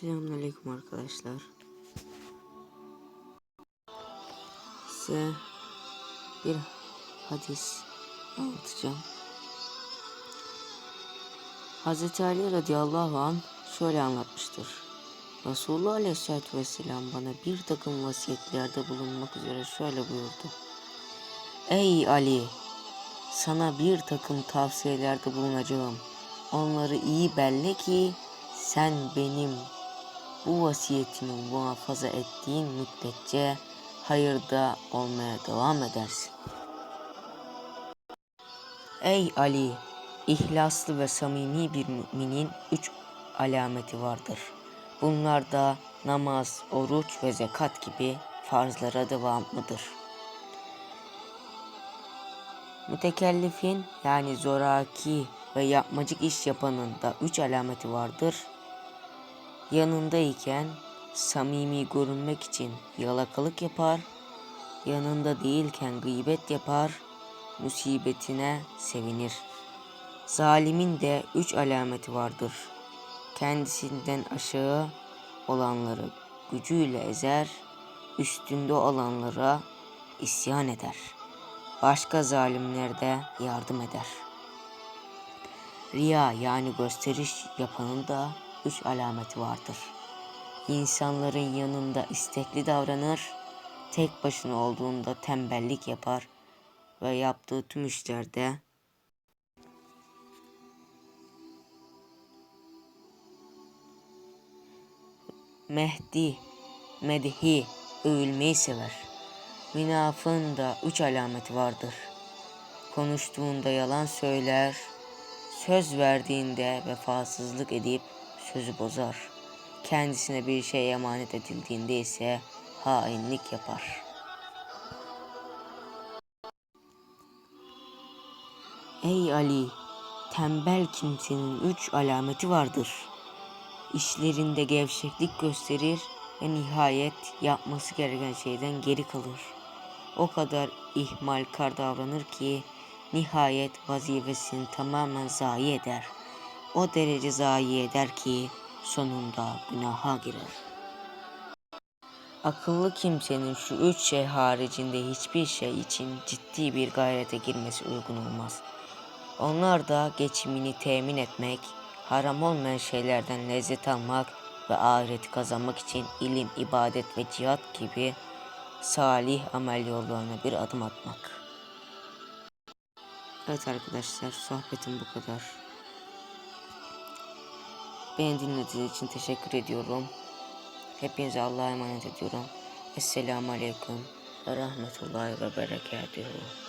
Selamünaleyküm arkadaşlar. Size bir hadis anlatacağım. Hazreti Ali radıyallahu an şöyle anlatmıştır. Resulullah aleyhissalatü vesselam bana bir takım vasiyetlerde bulunmak üzere şöyle buyurdu. Ey Ali! Sana bir takım tavsiyelerde bulunacağım. Onları iyi belli ki sen benim bu vasiyetimi muhafaza ettiğin müddetçe hayırda olmaya devam edersin. Ey Ali! İhlaslı ve samimi bir müminin üç alameti vardır. Bunlar da namaz, oruç ve zekat gibi farzlara devamlıdır. Mütekellifin yani zoraki ve yapmacık iş yapanın da üç alameti vardır. Yanındayken samimi görünmek için yalakalık yapar, yanında değilken gıybet yapar, musibetine sevinir. Zalimin de üç alameti vardır. Kendisinden aşağı olanları gücüyle ezer, üstünde olanlara isyan eder. Başka zalimlerde yardım eder. Riya yani gösteriş yapanın da üç alameti vardır. İnsanların yanında istekli davranır, tek başına olduğunda tembellik yapar ve yaptığı tüm işlerde Mehdi, medhi, övülmeyi sever. Münafığın da üç alameti vardır. Konuştuğunda yalan söyler, söz verdiğinde vefasızlık edip sözü bozar. Kendisine bir şey emanet edildiğinde ise hainlik yapar. Ey Ali, tembel kimsenin üç alameti vardır. İşlerinde gevşeklik gösterir ve nihayet yapması gereken şeyden geri kalır. O kadar ihmalkar davranır ki nihayet vazifesini tamamen zayi eder. O derece zayi eder ki sonunda günaha girer. Akıllı kimsenin şu üç şey haricinde hiçbir şey için ciddi bir gayrete girmesi uygun olmaz. Onlar da geçimini temin etmek, haram olmayan şeylerden lezzet almak ve ahireti kazanmak için ilim, ibadet ve cihat gibi salih amel yollarına bir adım atmak. Evet arkadaşlar sohbetim bu kadar. Beni dinlediğiniz için teşekkür ediyorum. Hepinize Allah'a emanet ediyorum. Esselamu Aleyküm ve Rahmetullahi ve Berekatuhu.